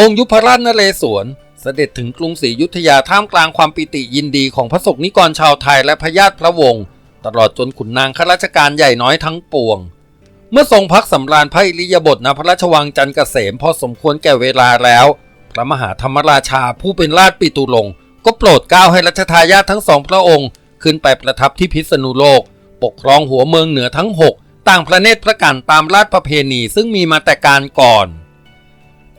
องค์ยุพราชนเรศวรเสด็จถึงกรุงศรีอยุธยาท่ามกลางความปิติยินดีของพระสกนิกรชาวไทยและพระญาติพระวงศ์ตลอดจนขุนนางข้าราชการใหญ่น้อยทั้งปวง เมื่อทรงพักสำราญพระอิริยาบถณพระราชวังจันเกษมพอสมควรแก่เวลาแล้ว พระมหาธรรมราชาผู้เป็นราชปิตุลง ก็โปรดเกล้าให้รัชทายาททั้งสองพระองค์ ขึ้นไปประทับที่พิษณุโลก ปกครองหัวเมืองเหนือทั้งหกต่างพระเนตรพระกันตามราชประเพณีซึ่งมีมาแต่การก่อน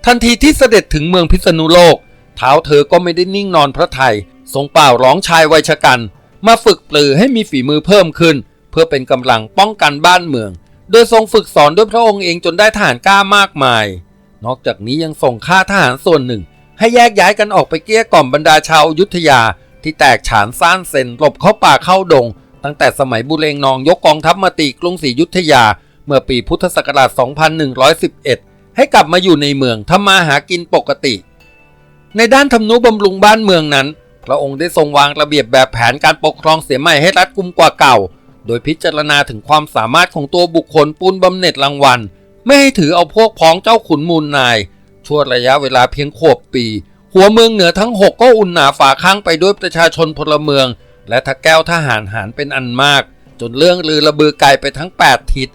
ทันทีที่เสด็จถึงเมืองพิษณุโลก เท้าเธอก็ไม่ได้นิ่งนอนพระไทยทรงเป่าร้องชายวัยชกันมาฝึกปลือให้มีฝีมือเพิ่มขึ้น เพื่อเป็นกำลังป้องกันบ้านเมือง โดยทรงฝึกสอนด้วยพระองค์เองจนได้ทหารกล้ามากมาย นอกจากนี้ยังส่งค่าทหารส่วนหนึ่ง ให้แยกย้ายกันออกไปเกลี้ยกล่อมบรรดาชาวยุทธยา ที่แตกฉานซ่านเซนหลบเข้าป่าเข้าดง ตั้งแต่สมัยบุเรงนองยกกองทัพมาตีกรุงศรีอยุธยา เมื่อปีพุทธศักราช 2111 ให้กลับมาอยู่ในเมืองทำมาหากินปกติ ในด้านทำนุบำรุงบ้านเมืองนั้น พระองค์ได้ทรงวางระเบียบแบบแผนการปกครองเสียใหม่ให้รัดกุมกว่าเก่า โดยพิจารณาถึงความสามารถของตัวบุคคลปูนบำเหน็จรางวัล ไม่ให้ถือเอาพวกพ้องเจ้าขุนมูลนายชั่วระยะเวลาเพียงขวบปี หัวเมืองเหนือทั้งหกก็อุ่นหนาฝาข้างไปด้วยประชาชนพลเมือง และทะแก้วทหารหารเป็นอันมาก จนเรื่องลือระบือไกลไปทั้ง 8 ทิศ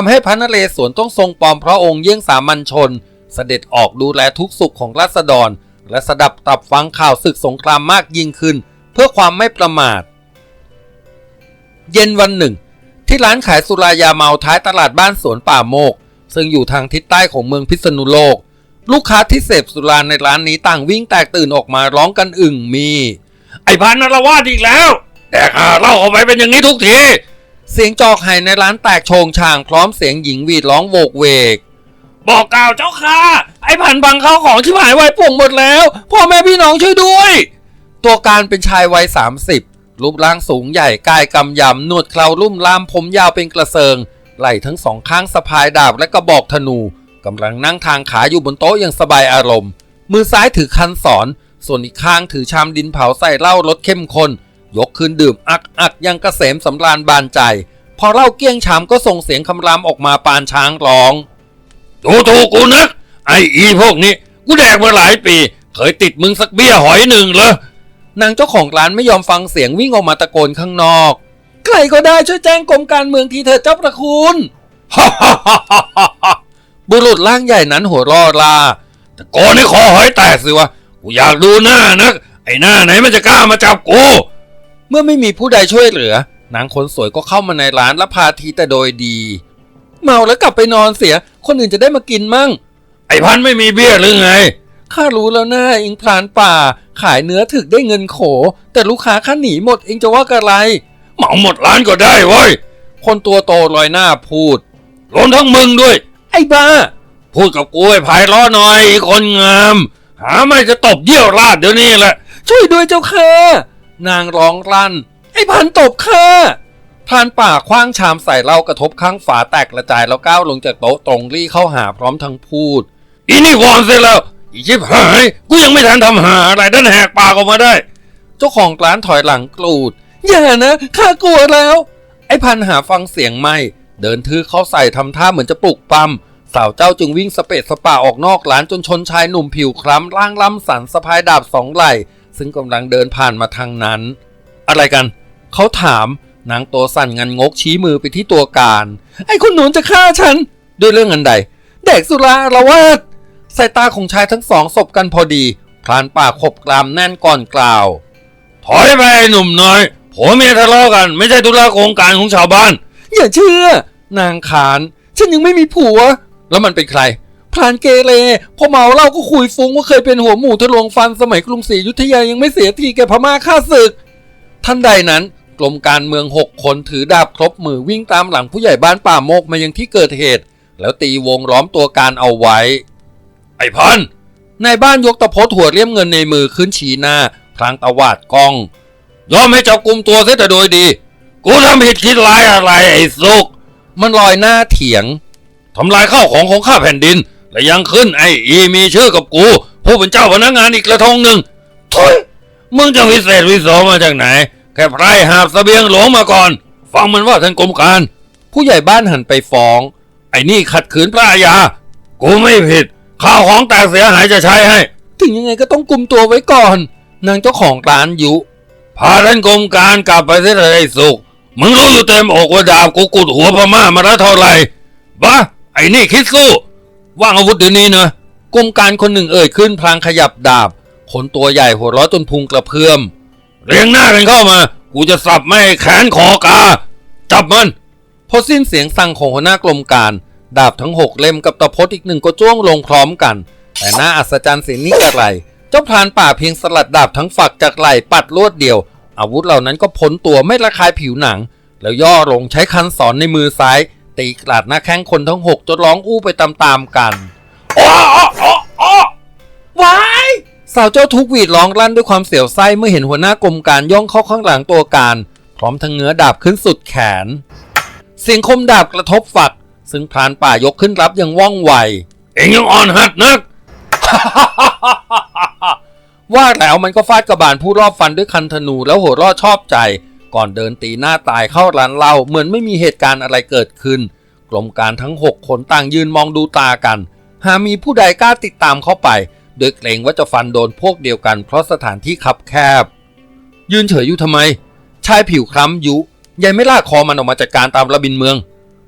ทำให้พระนเรศวรต้องทรงปลอมพระองค์เยี่ยงสามัญชน เสด็จออกดูแลทุกสุขของราษฎร และสดับตับฟังข่าวศึกสงครามมากยิ่งขึ้น เพื่อความไม่ประมาท เย็นวันหนึ่ง ที่ร้านขายสุรายาเมาท้ายตลาดบ้านสวนป่าโมก ซึ่งอยู่ทางทิศใต้ของเมืองพิษณุโลก ลูกค้าที่เสพสุราในร้านนี้ต่างวิ่งแตกตื่นออกมาร้องกันอึ่งมี ไอ้พันนรวาดอีกแล้ว แต่หาเล่าออกไปเป็นอย่างนี้ทุกที เสียงจอกไห่ในร้านแตกโชงช่างพร้อมเสียงหญิงวีดร้องโวกเวก บอกกล่าวเจ้าค่ะ ไอ้พันบังเข้าของที่หายไว้ป่วงหมดแล้วพ่อแม่พี่น้องช่วยด้วย ตัวการเป็นชายวัย30 รูปร่างสูงใหญ่กายกำยำหนวดเคราลุ่มล่ามผมยาวเป็นกระเซิง ไหล่ทั้งสองข้างสะพายดาบและกระบอกธนูกำลังนั่งทางขาอยู่บนโต๊ะอย่างสบายอารมณ์ มือซ้ายถือคันสอน ส่วนอีกข้างถือชามดินเผาใส่เหล้ารสเข้มข้น ยกขึ้นดื่มอักอักยังกระเสมสำราญบานใจ พอเหล้าเกี้ยงชามก็ส่งเสียงคำรามออกมาปานช้างร้องดูถูกกูนักไอ้อีพวกนี้ กูแดกมาหลายปี เคยติดมึงสักเบี้ยหอยหนึ่งเหรอนางเจ้าของร้านไม่ยอมฟังเสียงวิ่งออกมาตะโกนข้างนอก ใครก็ได้ช่วยแจ้งกรมการเมืองทีเถิดเจ้าประคุณฮ่าฮ่าฮ่าฮ่าฮ่าบุรุษร่างใหญ่นั้นหัวรอลาแต่ก่อนให้คอหอยแตกสิวะ กูอยากดูหน้านักไอ้หน้าไหนมันจะกล้ามาจับกู เมื่อไม่มีผู้ใดช่วยเหลือนางคนสวยก็เข้ามาในร้านและพาทีแต่โดยดี เมาแล้วกลับไปนอนเสีย คนอื่นจะได้มากินมั่ง ไอพันไม่มีเบี้ยหรือไงข้ารู้แล้วนะเองพรานป่า ขายเนื้อถึกได้เงินโข แต่ลูกค้าข้าหนีหมดเองจะว่ากับอะไรเหมาหมดร้านก็ได้เว้ยคนตัวโตลอยหน้าพูดรวมทั้งมึงด้วย ไอ้บ้า พูดกับกูให้ภายล้อหน่อยคนงาม หาไม่จะตบเยี่ยวราดเดี๋ยวนี้แหละ ช่วยด้วยเจ้าค่ะ นางร้องลั่น ไอ้พันตบค่ะพรานป่าคว้างชามใส่เหล้ากระทบข้างฝาแตกกระจายแล้วก้าวลงจากโต๊ะตรงรีเข้าหาพร้อมทั้งพูด อีนี่วอนเสร็จแล้ว อีชิบหาย กูยังไม่ทันทำหาอะไรดันแหกปากออกมาได้ เจ้าของร้านถอยหลังกรูด อย่านะข้ากลัวแล้ว ไอ้พันหาฟังเสียงไม่ เดินทื่อเข้าใส่ทำท่าเหมือนจะปลุกปั๊มสาวเจ้าจึงวิ่งสเปะสปาออกนอกร้านจนชนชายหนุ่มผิวคล้ำร่างล่ำสันสะพายดาบสองไหล่ ซึ่งกำลังเดินผ่านมาทางนั้น อะไรกัน เขาถามนางตัวสั่นงันงกชี้มือไปที่ตัวการ ไอ้คนหนุนจะฆ่าฉัน ด้วยเรื่องอันใด เด็กสุราละวาดสายตาของชายทั้งสองสบกันพอดี พลานป่าขบกรามแน่นก่อนกล่าว ถอยไปหนุ่มน้อยผัวเมียทะเลาะกัน ไม่ใช่ธุระโครงการของชาวบ้าน อย่าเชื่อ นางขาน ฉันยังไม่มีผัว แล้วมันเป็นใคร พรานเกเรพอเมาเหล้าก็คุยฟุ้งว่าเคยเป็นหัวหมูทะลวงฟันสมัยกรุงศรีอยุธยายังไม่เสียทีแกพม่าฆ่าศึก ท่านใดนั้นกรมการเมืองหกคนถือดาบครบมือวิ่งตามหลังผู้ใหญ่บ้านป่าโมกมายังที่เกิดเหตุ แล้วตีวงล้อมตัวการเอาไว้ ไอ้พันในบ้านยกตะโพดหัวเรียมเงินในมือขึ้นชี้หน้าพลางตวาดกล้อง ยอมให้จับกลุ่มตัวเสียแต่โดยดี กูทำผิดคิดร้ายอะไรไอ้สุกมันลอยหน้าเถียงทำลายข้าวของของข้าแผ่นดิน และยังขึ้นไอ้อีมีชื่อกับกู ผู้เป็นเจ้าพนักงานอีกกระทงหนึ่งทุยมึงจะวิเศษวิโสมาจากไหน แค่ไพร่หาบเสบียงหลวงมาก่อน ฟังมันว่าท่านกรมการ ผู้ใหญ่บ้านหันไปฟ้อง ไอ้นี่ขัดขืนพระอาญากูไม่ผิด ข้าวของแตกเสียหายจะใช้ให้ ถึงยังไงก็ต้องกุมตัวไว้ก่อน นางเจ้าของร้านยุพาท่านกรมการกลับไปเสียเถอะไอ้สุกมึงรู้อยู่เต็มอกว่าดาบกูกุดหัวพม่ามาแล้วเท่าไหร่บ้าไอ้นี่คิดสู้ วางอาวุธเดี๋ยวนี้นะกรมการคนหนึ่งเอ่ยขึ้นพลางขยับดาบคนตัวใหญ่หัวร้อจนพุงกระเพื่อม เรียงหน้ากันเข้ามา กูจะสับไม่แขนคอกา จับมัน พอสิ้นเสียงสั่งของหัวหน้ากรมการ ดาบทั้งหกเล่มกับตะพดอีกหนึ่งก็จ้วงลงพร้อมกัน แต่น่าอัศจรรย์สียงนี้กระไร เจ้าพรานป่าเพียงสลัดดาบทั้งฝักจากไหล่ปัดลวดเดียว อาวุธเหล่านั้นก็พ้นตัวไม่ระคายผิวหนัง แล้วย่อลงใช้คันสอนในมือซ้าย ตีกลาดหน้าแข้งคนทั้งหกจนร้องอู้ไปตามๆกันอ้ออ้ออ้ออ้อว้ายสาวเจ้าทุกข์หวีดร้องลั่นด้วยความเสียวไส้เมื่อเห็นหัวหน้ากรมการย่องเข้าข้างหลังตัวการ พร้อมทั้งเงื้อดาบขึ้นสุดแขน เสียงคมดาบกระทบฝัก ซึ่งพรานป่ายกขึ้นรับอย่างว่องไว เอ็งยังอ่อนหัดนัก ว่าแล้วมันก็ฟาดกระบาลผู้รอบฟันด้วยคันธนูแล้วหัวเรอดชอบใจ ก่อนเดินตีหน้าตายเข้าร้านเหล้าเหมือนไม่มีเหตุการณ์อะไรเกิดขึ้นกรมการทั้งหกคนต่างยืนมองดูตากัน หามีผู้ใดกล้าติดตามเข้าไปโดยเกรงว่าจะฟันโดนพวกเดียวกันเพราะสถานที่คับแคบ ยืนเฉยอยู่ทำไม ชายผิวคล้ำยุยังไม่ลากคอมันออกมาจากการตามระบินเมือง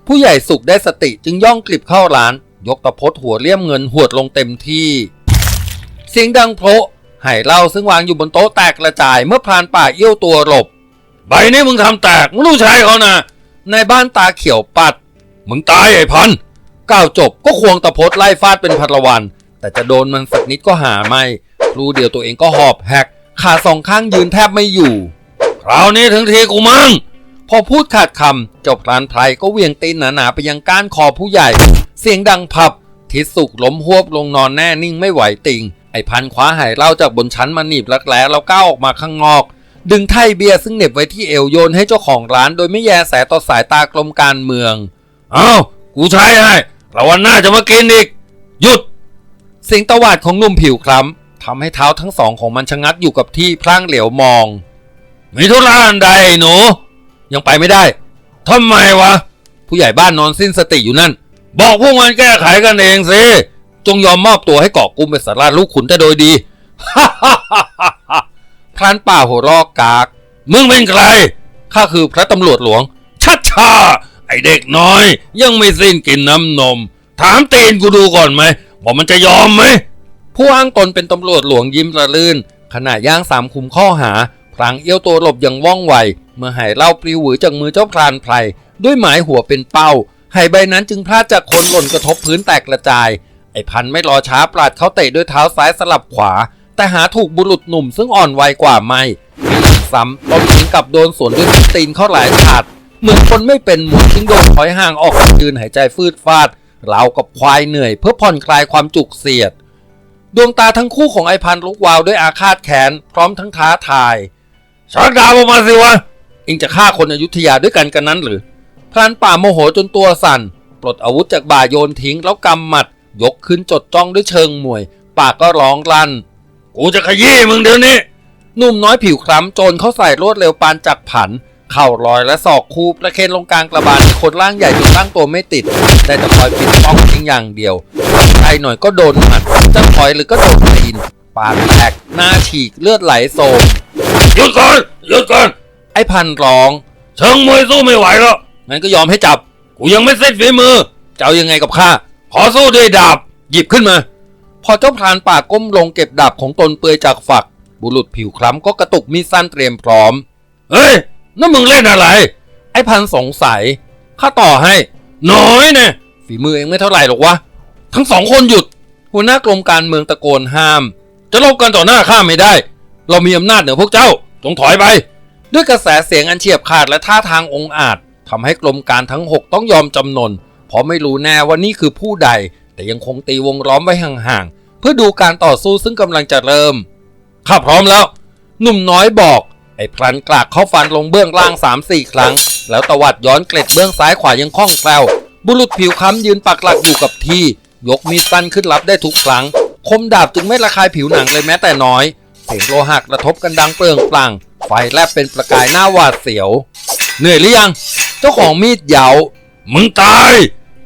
ผู้ใหญ่สุขได้สติจึงย่องกลิบเข้าร้าน ยกตะพดหัวเลี่ยมเงินหวดลงเต็มที่ เสียงดังโพะไห่เหล้าซึ่งวางอยู่บนโต๊ะแตกกระจายเมื่อพรานป่าเอี้ยวตัวหลบ ใบนี้มึงทำแตกมึงรู้ใช้เขานะในบ้านตาเขียวปัด มึงตายไอ้พันก้าวจบก็ควงตะพดไล่ฟาดเป็นพลวัน แต่จะโดนมันสักนิดก็หาไม่รู้เดียวตัวเองก็หอบแหกขาสองข้างยืนแทบไม่อยู่ คราวนี้ถึงทีกูมั่งพอพูดขาดคำเจ้าพรานไพรก็เวียงตีนหนาๆไปยังก้านคอผู้ใหญ่ เสียงดังพับ ทิศสุกล้มหวบลงนอนแน่นิ่งไม่ไหวติง ไอ้พันคว้าไหเล้าจากบนชั้นมาหนีบรักแร้แล้วก้าวออกมาข้างนอก ดึงไท่เบียร์ซึ่งเหน็บไว้ที่เอวโยนให้เจ้าของร้าน โดยไม่แยแสต่อสายตากรมการเมือง เอ้า กูใช้ให้แล้ววันหน้าจะมากินอีก หยุด เสียงตวาดของหนุ่มผิวคล้ำทำให้เท้าทั้งสองของมันชะงักอยู่กับที่พลางเหลียวมอง มีธุระอันใดไอ้หนู ยังไปไม่ได้ทำไมวะ ผู้ใหญ่บ้านนอนสิ้นสติอยู่นั่น บอกพวกมันแก้ไขกันเองสิจงยอมมอบตัวให้เกาะกุมเป็นสาราชลูกขุนแต่โดยดี พรานป่าหัวรอกกาก มึงเป็นใคร ข้าคือพระตำรวจหลวง ชัดชาไอเด็กน้อย ยังไม่สิ้นกินน้ำนม ถามตีนกูดูก่อนไหมว่ามันจะยอมไหม ผู้อ้างตนเป็นตำรวจหลวงยิ้มระลื่น ขณะย่างสามคุมข้อหาพลางเอี้ยวตัวหลบอย่างว่องไว เมื่อไหเหล่าปลิวหวือจากมือเจ้าพรานไพรด้วยหมายหัวเป็นเป้าไหใบนั้นจึงพลาดจากคนหล่นกระทบพื้นแตกกระจาย ไอพันไม่รอช้าปราดเขาเตะด้วยเท้าซ้ายสลับขวา แต่หาถูกบุรุษหนุ่มซึ่งอ่อนวัยกว่าไม่มีหลังซ้ำตนเองกลับโดนสวนด้วยส้นตีนเข้าหลายฉาดเหมือนคนไม่เป็นหมูจึงโดนถอยห่างออกยืนหายใจฟืดฟาดราวกับควายเหนื่อยเพื่อผ่อนคลายความจุกเสียด ดวงตาทั้งคู่ของไอพันลุกวาวด้วยอาฆาตแค้นพร้อมทั้งท้าทายชักดาบออกมาสิวะเองจะฆ่าคนอยุธยาด้วยกันกันนั้นหรือพรานป่าโมโหจนตัวสั่น ปลดอาวุธจากบ่าโยนทิ้งแล้วกำหมัด ยกขึ้นจดจ้องด้วยเชิงมวย ปากก็ร้องลั่น กูจะขยี้มึงเดี๋ยวนี้หนุ่มน้อยผิวคล้ำโจรเข้าใส่รวดเร็วปานจักผัน เข่าลอยและศอกคูประเคนลงกลางกระบาลคนร่างใหญ่จนตั้งตัวไม่ติด ได้แต่คอยปิดป้องเพียงอย่างเดียวใครหน่อยก็โดนหมัดจะถอยหรือก็โดนตีน ปากแตกหน้าฉีกเลือดไหลโซมหยุดก่อนหยุดก่อนไอ้พันร้องเชิงมวยสู้ไม่ไหวแล้วงั้นก็ยอมให้จับ กูยังไม่เสร็จฝีมือจะเอายังไงกับข้าขอสู้ด้วยดาบ หยิบขึ้นมา พอเจ้าพรานป่าก้มลงเก็บดาบของตนเปลือยจากฝัก บุรุษผิวคล้ำก็กระตุกมีดสั้นเตรียมพร้อม เฮ้ยนั่นมึงเล่นอะไร ไอ้พันสงสัย ข้าต่อให้ น้อยเนี่ยฝีมือเองไม่เท่าไหร่หรอกวะ ทั้งสองคนหยุด หัวหน้ากรมการเมืองตะโกนห้าม จะลบกันต่อหน้าข้าไม่ได้ เรามีอำนาจเหนือพวกเจ้า จงถอยไป ด้วยกระแสเสียงอันเฉียบขาดและท่าทางองอาจทำให้กรมการทั้งหกต้องยอมจำนน เพราะไม่รู้แน่ว่านี่คือผู้ใด แต่ยังคงตีวงล้อมไว้ห่างๆ เพื่อดูการต่อสู้ซึ่งกำลังจะเริ่ม ข้าพร้อมแล้ว หนุ่มน้อยบอก ไอ้พลันกลากเข้าฟันลงเบื้องล่าง3าสี่ครั้ง แล้วตวัดย้อนเกล็ดเบื้องซ้ายขวายังคล่องแคล่ว บุรุษผิวค้ำยืนปักหลักอยู่กับที่ ยกมีดสั้นขึ้นรับได้ทุกครั้ง คมดาบจึงไม่ระคายผิวหนังเลยแม้แต่น้อย เสียงโลหะกระทบกันดังเปลืองปลัง ไฟแลบเป็นประกายหน้าหวาดเสียว เหนื่อยหรือยัง เจ้าของมีดเหยามึงตาย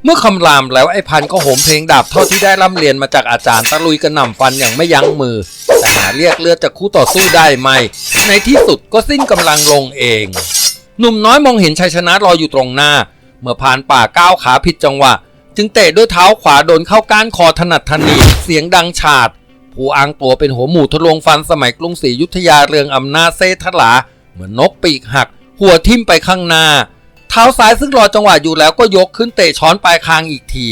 เมื่อคำรามแล้วไอ้พันก็โหมเพลงดาบเท่าที่ได้ร่ำเรียนมาจากอาจารย์ตะลุยกระหน่ำฟันอย่างไม่ยั้งมือ แต่หาเรียกเลือดจากคู่ต่อสู้ได้ไหม ในที่สุดก็สิ้นกำลังลงเอง หนุ่มน้อยมองเห็นชัยชนะรออยู่ตรงหน้า เมื่อผ่านป่าก้าวขาผิดจังหวะ จึงเตะด้วยเท้าขวาโดนเข้าก้านคอถนัดทนีเสียงดังฉาด ผู้อ้างตัวเป็นหัวหมูทะลวงฟันสมัยกรุงศรีอยุธยาเรืองอำนาจเซทลา เหมือนนกปีกหัก หัวทิ่มไปข้างหน้า ท้าซ้ายซึ่งรอจังหวะอยู่แล้วก็ยกขึ้นเตะช้อนปลายคางอีกที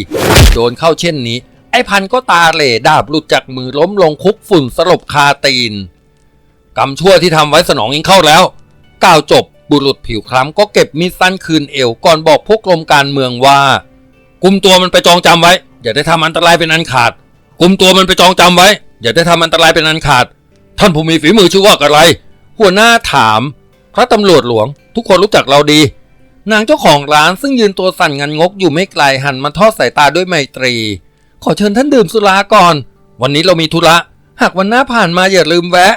โดนเข้าเช่นนี้ ไอ้พันก็ตาเหล่ดาบหลุดจากมือล้มลงคุกฝุ่นสลบคาตีนกรรมชั่วที่ทำไว้สนองยิงเข้าแล้ว กล่าวจบบุรุษผิวคล้ำก็เก็บมีดสั้นคืนเอวก่อนบอกพวกกรมการเมืองว่ากุมตัวมันไปจองจำไว้ อย่าได้ทำอันตรายเป็นอันขาดกุมตัวมันไปจองจำไว้ อย่าได้ทำอันตรายเป็นอันขาด ท่านผู้มีฝีมือชื่อว่าอะไร หัวหน้าถาม พระตำรวจหลวง ทุกคนรู้จักเราดี นางเจ้าของร้านซึ่งยืนตัวสั่นงันงกอยู่ไม่ไกลหันมาทอดสายตาด้วยไมตรี ขอเชิญท่านดื่มสุราก่อน วันนี้เรามีธุระ หากวันหน้าผ่านมาอย่าลืมแวะ